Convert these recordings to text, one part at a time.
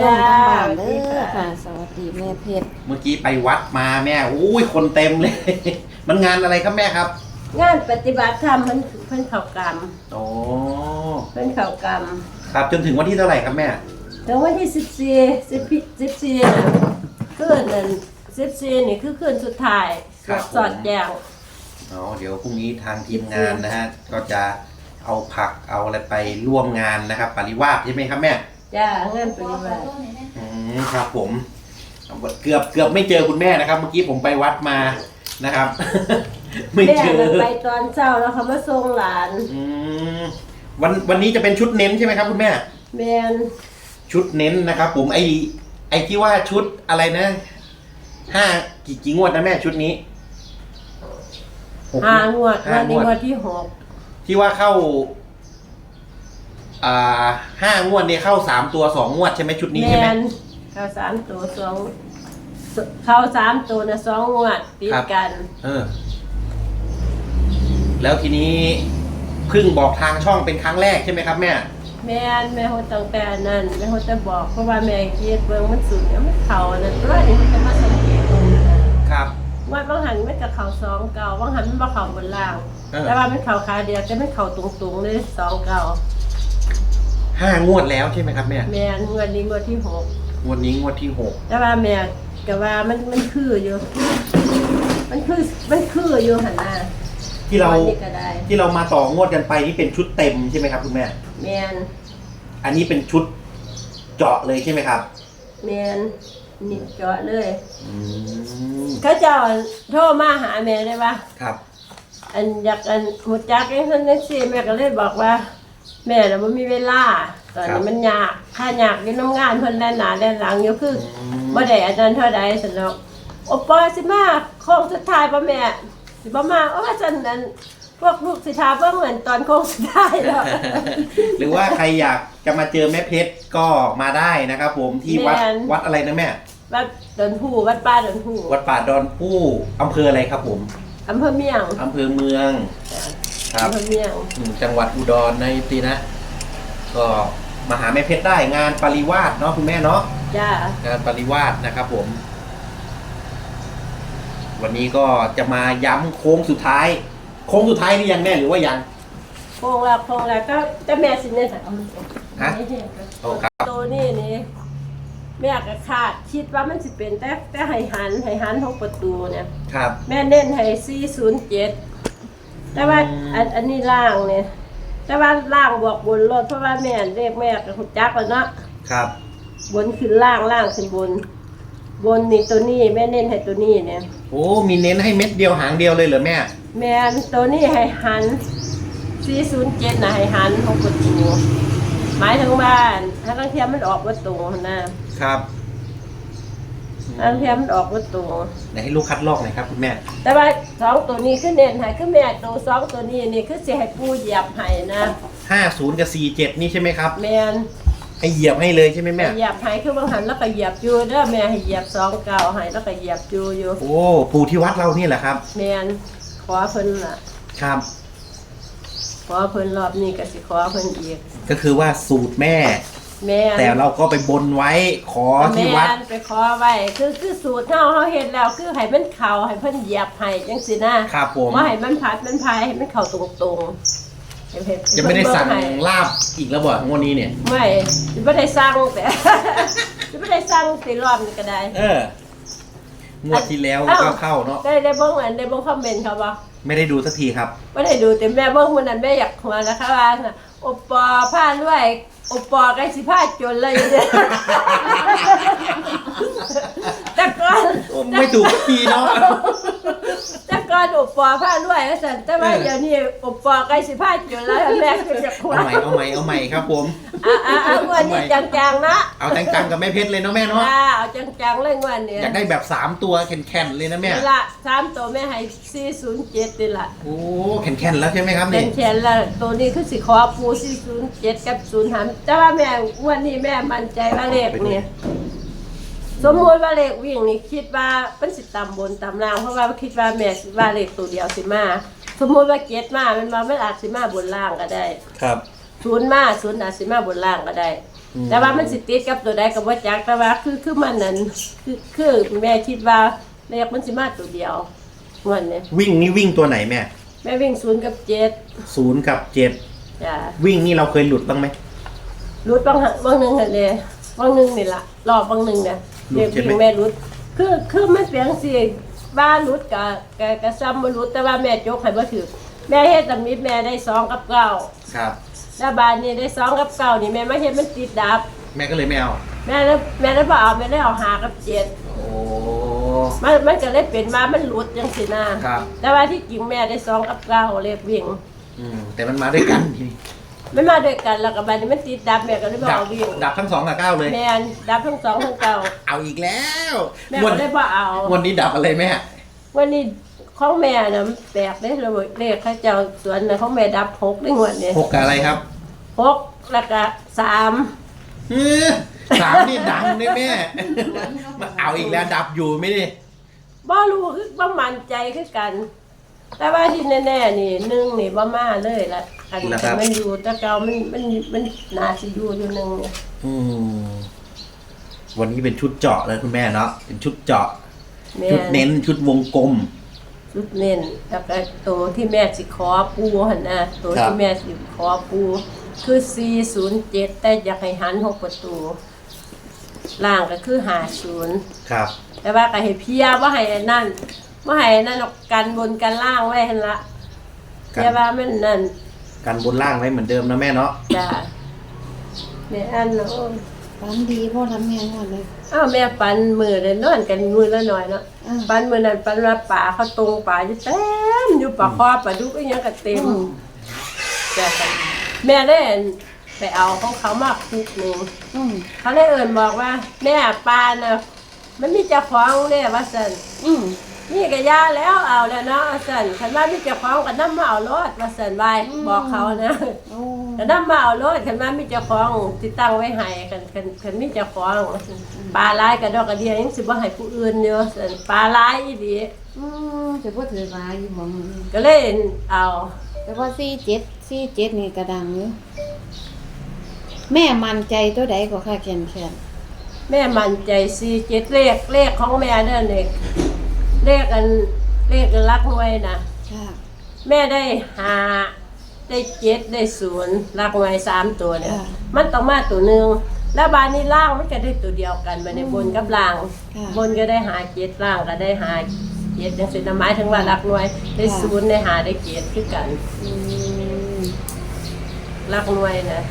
จ้าบ้านเด้อค่ะ สวัสดีแม่เพชรเมื่อกี้ไปวัดมาแม่อุ้ยคนเต็มเลย มันงานอะไรครับแม่ครับ งานปฏิบัติธรรมมันเพิ่นเข้ากรรมโอ้เพิ่นเข้ากรรมครับจนถึงวันที่เท่าไหร่ครับแม่ถึงวันที่สิบสี่สิบสิบสี่น่ะคืนนั้นสิบสี่นี่คือคืนสุดท้ายสวดสอดแจงอ๋อเดี๋ยวพรุ่งนี้ทางทีมงานนะฮะก็จะเอาผักเอาอะไรไปร่วมงานนะครับ ปริวาสใช่ไหมครับแม่ จ้างานปฏิบัติอืมครับผม เกือบเกือบไม่เจอคุณแม่นะครับ เมื่อกี้ผมไปวัดมานะครับ ไม่แม่เจอน่ะไปตอนเช้าแล้วเขามาส่งหลานอืมวันวันนี้จะเป็นชุดเน้นใช่ไหมครับคุณแม่ แม่นชุดเน้นนะครับ ผมไอไอที่ว่าชุดอะไรนะห้ากี่กี่งวดนะแม่ชุดนี้หกหางวดห้าวันงนี้วดงวดที่หกที่ว่าเข้า อ่าห้างวดเนี่ยเข้าสามตัวสองงวดใช่ไหมชุดนี้ใช่ไหมแม่นเข้าสามตัวสองเข้าสามตัวนะสองงวดติดครับ กัน เออ แล้วทีนี้เพิ่งบอกทางช่องเป็นครั้งแรกใช่ไหมครับแม่ แม่นแม่โฮตั้งแต่นั่นแม่โฮจะบอกเพราะว่าแม่คิดเบิ่งมันสุดแล้วมันเข่านั่นตัวนี้มันจะมาสังเกตตรงนี้นะครับ ว่าบางหันมันจะเข่าสองเก่าบางหันมันบ่เข่าบนล่าง เออ แต่ว่ามันเข่าขาเดียวแต่มันเข่าตรงๆเลยสองเก่า ห้างวดแล้วใช่ไหมครับแม่ แม่นงวดนี้งวดที่หกงวดนี้งวดที่หกแต่ว่าแม่ก็ว่ามันมันคืออยู่ มันคือมันคืออยู่หันหน้าที่เราวันนี้ก็ได้ที่เรามาต่องวดกันไปนี่เป็นชุดเต็มใช่ไหมครับคุณแม่ แม่นอันนี้เป็นชุดเจาะเลยใช่ไหมครับแม่นนี่เจาะเลย อืมเขาเจ้าโทรมาหาแม่ได้ปะครับ อันอยากอันหูจักยังซั่นจังซี่แม่ก็เลยบอกว่า แม่น่ะบ่มีเวลาตอนครันี้บมันยากถ้ายากอยู่น้ำงานเพิ่นแล่นหน้าแล่นหลังอยู่คืออืมบ่ได้อาจารย์เท่าใดซั่นเนาะโอปอสิมาโค้งสุดท้ายบ่แม่สิบ่มาโอ้ว่าซั่นนั้นพวกลูกสิทาเบิ่งเหมือนตอนโค้งสุดท้ายแล้ว หรือว่าใครอยากจะมาเจอแม่เพชรก็มาได้นะครับผมที่วัดแม่น วัดอะไรนะแม่ วัดดอนผู้วัดป้าดอนผู้วัดป่าดอนผู้อำเภออะไรครับผมอำเภอเมียงอำเภอเมือง ครับอำเภอเมียงอืมจังหวัดอุดรในตีนะ ก็มาหาแม่เพชรได้งานปริวาสเนาะคุณแม่เนาะ จ้างานปริวาสนะครับผม วันนี้ก็จะมาย้ำโค้งสุดท้าย โค้งสุดท้ายนี่ยังแม่หรือว่ายัง โค้งแล้วโค้งแล้วก็จะแม่สิเนี่ยค่ะฮะ โอ้ครับ ตัวนี้นี่แม่ก็คาดคิดว่ามันสิเป็นแต่แต่ให้หันให้หันของประตูเนี่ย ครับ แม่เน้นให้407 แต่ว่าอืมอันอันนี้ล่างเนี่ยแต่ว่าล่างบวกบนรถเพราะว่าแม่เรียกแม่ก็รู้จักแล้วเนาะครับ บนขึ้นล่างล่างขึ้นบน บนนี่ตัวนี้แม่เน้นให้ตัวนี้เนี่ย โอ้มีเน้นให้เม็ดเดียวหางเดียวเลยเหรอแม่ แม่นตัวนี้ให้หัน407นะให้หันของประตูหมายถึงว่าถ้าลังเทียมมันออกประตูนะครับ ถ้าลังเทียมมันออกประตูไหนให้ลูกคัดลอกหน่อยครับคุณแม่ แต่ว่าสองตัวนี้คือเน้นให้คือแม่ตัวสองตัวนี้นี่คือสิให้ปูเหยียบให้นะห้าศูนย์กับสี่เจ็ดนี่ใช่ไหมครับ แม่นให้เหยียบให้เลยใช่ไหมแม่ เหยียบให้คือบางหันแล้วก็เหยียบอยู่เด้อแม่ให้เหยียบสองเก่าให้แล้วก็เหยียบอยู่อยู่โอ้ปู่ที่วัดเรานี่แหละครับ แม่นขอเพิ่นล่ะ ครับ ขอเพิ่นรอบนี้ก็สิขอเพิ่นอีก ก็คือว่าสูตรแม่ แม่นแต่เราก็ไปบนไว้ขอที่วัด แม่นไปขอไว้คือคือสูตรเฮาเฮาเฮ็ดแล้ว คือให้มันเข้าให้เพิ่นเหยียบให้จังซี่นะครับผม บ่ให้มันพัดมันพายให้มันเข้าตรงๆให้เฮ็ดจะไม่ได้สั่งเพิ่นเบิ่ให้ลาบอีกแล้วบ่งวดนี้เนี่ย ไม่จะไม่ได้สร้างแต่ จะไม่ได้สร้างตีรอบนี้ก็ได้ เออ งวดที่แล้วอ้าวก็เข้าเนาะได้ได้เบิ้งอันได้เบิ้งคอมเมนต์เขาบ่ ไม่ได้ดูสักทีครับ ไม่ได้ดูแต่แม่เบิ้งมันนั้นแม่อยากหัวนะคะว่าน่ะโอปอผ้าด้วย โอปอใกล้สิผ้าจนเลยเนี่ยแต่ก่อนโอ้ไม่ถูกสักทีเนาะ แต่ ก่อนโอปอผ้าด้วยก็สั่นแต่ว่าเออเดี๋ยวนี้โอปอใกล้สิผ้าจนแล้วแม่ก็อยากหัวเอาใหม่เอาใหม่เอาใหม่ครับผม อะอะอะงวันนี้จังๆนะเอาจังๆกับแม่เพชรเลยเนาะแม่เนาะอ่าเอาจังๆเลยงวันนี้อยากได้แบบสามตัวแข็งๆเลยนะแม่ นี่ละสามตัวแม่ให้สี่ศูนย์เจ็ดนี่ละโอ้แข็งๆแล้วใช่ไหมครับเป็นี่นแขนละตัวนี้คือสิขอปูสี่ศูนย์เจ็ดกับศูนย์หามแต่ว่าแม่งวันนี้แม่มั่นใจว่าเลขเนี่ย สมมติว่าเลขวิ่งนี่คิดว่าเป็นสิตำบนตำล่างเพราะว่าคิดว่าแม่สิว่าเลขตัวเดียวสิมา สมมติว่าเจ็ดมามันมาไม่อาจสิมาบนล่างก็ได้ครับ ศูนย์มาศูนย์อาจสิมาบนล่างก็ได้ออืมแต่ว่ามันสิติดกับตัวใดกับว่าจักแต่ว่าคือคือมันนั้นคือคือแม่คิดว่าเลขมันสิมาตัวเดียวงวดนี้วิ่งนี่วิ่งตัวไหนแม่แม่วิ่งศูนย์กับเจ็ดศูนย์กับเจ็ดจ้ะวิ่งนี่เราเคยหลุดบ้างไหมรุดบางหันบางหนึ่งหันเลยบางหนึ่งนี่ละรอบบางหนึ่งเนี่ยรุ เด็ดกใช่ไหมวิ่งแม่รุด คือคือมันเปลี่ยนสิบ้านรุดกับกับกับซ้ำบ่รุดแต่ว่าแม่จกให้บ่ถือแม่เฮ็ดตำมิดแม่ได้สองกับเก้าครับ แล้วบ้านนี้ได้สองกับเก้านี่แม่ไม่เฮ็ดมันติดดับ แม่ก็เลยไม่เอา แม่ได้แม่ได้บ่เอาแม่ได้เอาหากับเจ็ดโอ้มันมันก็เลยเป็นมามันหลุดจังสินะครับ แต่ว่าที่จริงแม่ได้สองกับเก้าเลขวิ่ง อืมแต่มันมาด้วยกันทีนี้ ไม่มาด้วยกันแล้วก็บ้านนี้มันติดดับแม่ก็เลยบ่ดับเอาวิ่งดับทั้งสองกับเก้าเลย แม่นดับทั้งสองทั้งเก้าเอาอีกแล้วแม่วัก็ได้บ่เอาวันนี้ดับอะไรแม่วันนี้ของแม่นะมันแปลกได้เลยเลขเข้าเจ้าสวนนะของแม่ดับหกได้งวดเนี่ยหกกับอะไรครับหกแล้วก็สามเออสามนี่ดังเลยแม่ มาเอาอีกแล้วดับอยู่ไม่ดิบ่รู้คือบ่มั่นใจคือกัน แต่ว่าที่แน่ๆนี่หนึ่งนี่บ่มาเลยละอันนี้มันอยู่แต่เก่ามันมันมันน่าสิอยู่อยู่หนึ่งเนี่ยอืมวันนี้เป็นชุดเจาะเลยคุณแม่เนาะเป็นชุดเจาะ แม่ชุดเน้นชุดวงกลม ชุดเน้นแล้วก็ตัวที่แม่สิขอปูหั่นน่ะตัวครับ ที่แม่สิขอปูคือ 407 แต่อยากให้หันหกประตู ล่างก็คือ 50 ครับ แต่ว่าก็ให้เพียว่าให้อันนั่น ว่าให้อันนั่นเอากันบนกันล่างไว้หั่นละกันแต่ว่ามันนั่นกันบนล่างไว้เหมือนเดิมนะแม่เนาะจ้ะแม่อันเนาะฝันดีพ่อทำแม่งอนเลยอ้าวแม่ปันมือเลยนอนกันมือละหน่อยเนาะอ่าปันมือนั้นปันว่าป่าเขาตรงป่าอยู่เต็มอยู่ป่าคอป่าดุกอีหยังก็เต็ม อืมจ้ะแม่ได้ไปเอาของเขามาคุกหนึงอืมเขาเลยเอิ้นบอกว่า แม่ปลาน่ะมันมีเจ้าของเด้ว่าซั่นอืม นี่ก็ยาแล้วเอาแล้วเนาะว่าซั่นคันว่ามีเจ้าของก็นำมาเอารถว่าซั่นไว้บอกเขานะโอ้ก็นำมาเอารถคันว่ามีเจ้าของที่ตั้งไว้ให้คันคันคันมีเจ้าของว่าซั่นปลาหลายกระดอกกระเดียยังสิบ่ให้ผู้อื่นอยู่ซั่นปลาหลายอีหลีอืมจะพูดถือร้ายอยู่บ่มึงก็เลยเอาแต่ว่าสี่เจ็ดสี่เจ็ดนี่กระดังอยู่แม่มั่นใจตัวใดก็ค่าแขนแขนแม่มั่นใจ47เลขเลขของแม่เด้อนี่ เลขอันเลขรักหน่วยน่ะค่ะแม่ได้หาได้เจ็ดได้ศูนย์รักไว้สามตัวเนี่ย มันต้องมาตัวหนึ่งแล้วบานนี้ล่างมันก็ได้ตัวเดียวกันมาในบนกับล่าง ค่ะบนก็ได้หาเจ็ดล่างก็ได้หาเจ็ดจังสินะหมายถึงว่ารักหน่วยได้ศูนย์ได้หาได้เจ็ดคือกันอืมรักหน่วยนะ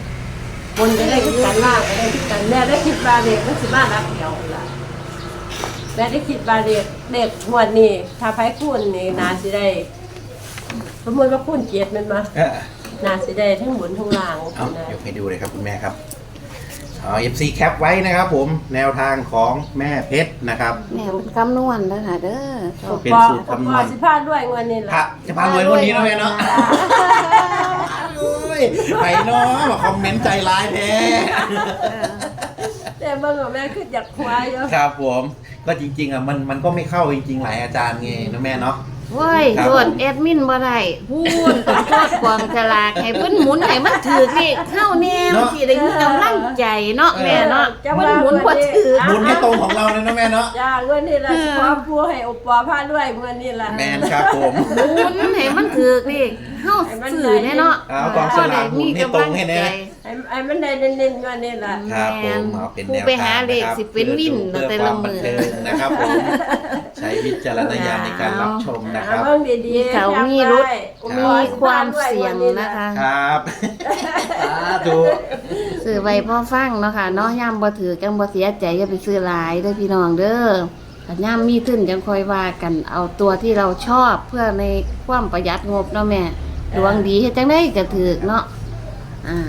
บนก็ได้คือกันล่างก็ได้คือกันแม่ได้คิดบาเด็กมันสิมารักเดียว ล่ะแม่ได้คิดบาเด็กเด็กงวดนี้ถ้าไพ่คูณนี่นาสิได้ สมมติว่าคูณเจ็ดแมันมาเออนาสิได้ทั้งบนทั้งล่างเอานะเดี๋ยวให้ดูเลยครับคุณแม่ครับ เอาเอฟซีแคปไว้นะครับผมแนวทางของแม่เพชรนะครับ แม่เป็นคำนวณเด้อค่ะเด้อชอบเป็นสูตรคำนวณพอสิพาด้วยเงินนี่แหพระละจะพารวยคนนี้นะแม่เนาะโอ้ยไปเนาะมาคอมเมนต์ใจร้ายแท้แต่เมื่อก่อนแม่คืออยากควายอยู่ครับผม ก็จริง ๆอะมันมันก็ไม่เข้าจริงๆหลายอาจารย์ไงนะแม่เนาะ เว้ยครับโทษแอดมินบ่ได้พูดต้องโทษกวางฉลากให้เพิ่นหมุนให้มันถือนี่เข้าแน่มันสิได้มีกำลังใจเนาะแม่เนาะเพิ่นหมุนบ่ถือหมุนให้ตรงของเราเลยนะแม่เนาะจ้าเงินนี่แหละขอพูให้อุปอพาด้วยเงินนี่แหละแมนครับผมหมุนให้มันถือนี่เฮาสื่อแน่เนาะเอากองสลากหมุนให้ตรงให้แน่ ไอ้ไอ้มันได้เน้นๆเงินนี่แหละครับผมเอาเป็นแนวผู้ไปหาทางเลนะขครับสิเป็นวินเพื่อแต่คละวามบัมืนอเทิงนะครับผมใช้วิจารณญาณในการรับชมนะคเอารับ เบิ่งดีๆเขามีรถมีความเสี่ยงนะคะ ครับสาธุซื้อไว้พ่อฟังเนาะค่ะเนาะย่ำบ่ถือจังบ่เสียใจอย่าไปซื้อหลายเด้อพี่น้องเด้อถ้าย่ำมีขึ้นจังค่อยว่ากันเอาตัวที่เราชอบเพื่อในความประหยัดงบเนาะแม่ดวงดีเฮ็ดจังได๋ก็ถือเนาะอ่า